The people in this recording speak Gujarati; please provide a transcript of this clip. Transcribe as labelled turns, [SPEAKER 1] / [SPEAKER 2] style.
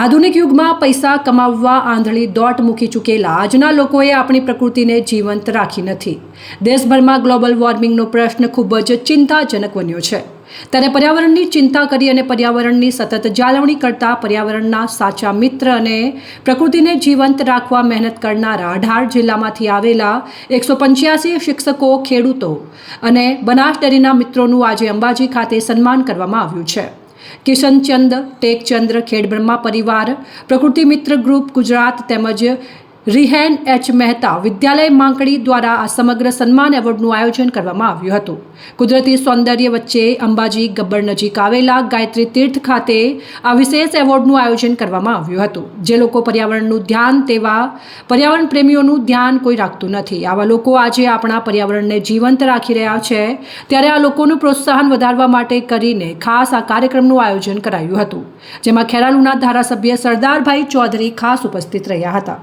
[SPEAKER 1] આધુનિક યુગમાં પૈસા કમાવવા આંધળી દોટ મૂકી ચૂકેલા આજના લોકોએ આપણી પ્રકૃતિને જીવંત રાખી નથી. દેશભરમાં ગ્લોબલ વોર્મિંગનો પ્રશ્ન ખૂબ જ ચિંતાજનક બન્યો છે. ત્યારે પર્યાવરણની ચિંતા કરી અને પર્યાવરણની સતત જાળવણી કરતા પર્યાવરણના સાચા મિત્ર અને પ્રકૃતિને જીવંત રાખવા મહેનત કરનારા અઢાર જિલ્લામાંથી આવેલા એકસો પંચ્યાસી શિક્ષકો, ખેડૂતો અને બનાસ ડેરીના મિત્રોનું આજે અંબાજી ખાતે સન્માન કરવામાં આવ્યું છે. કિશનચંદ ટેકચંદ્ર ખેડબ્રહ્મા પરિવાર પ્રકૃતિ મિત્ર ગ્રુપ ગુજરાત તેમજ રિહેન એચ મહેતા વિદ્યાલય માંકડી દ્વારા આ સમગ્ર સન્માન એવોર્ડનું આયોજન કરવામાં આવ્યું હતું. કુદરતી સૌંદર્ય વચ્ચે અંબાજી ગબ્બર નજીક આવેલા ગાયત્રી તીર્થ ખાતે આ વિશેષ એવોર્ડનું આયોજન કરવામાં આવ્યું હતું. જે લોકો પર્યાવરણનું ધ્યાન તેવા પર્યાવરણ પ્રેમીઓનું ધ્યાન કોઈ રાખતું નથી. આવા લોકો આજે આપણા પર્યાવરણને જીવંત રાખી રહ્યા છે. ત્યારે આ લોકોનું પ્રોત્સાહન વધારવા માટે કરીને ખાસ આ કાર્યક્રમનું આયોજન કરાયું હતું. જેમાં ખેરાલુના ધારાસભ્ય સરદારભાઈ ચૌધરી ખાસ ઉપસ્થિત રહ્યા હતા.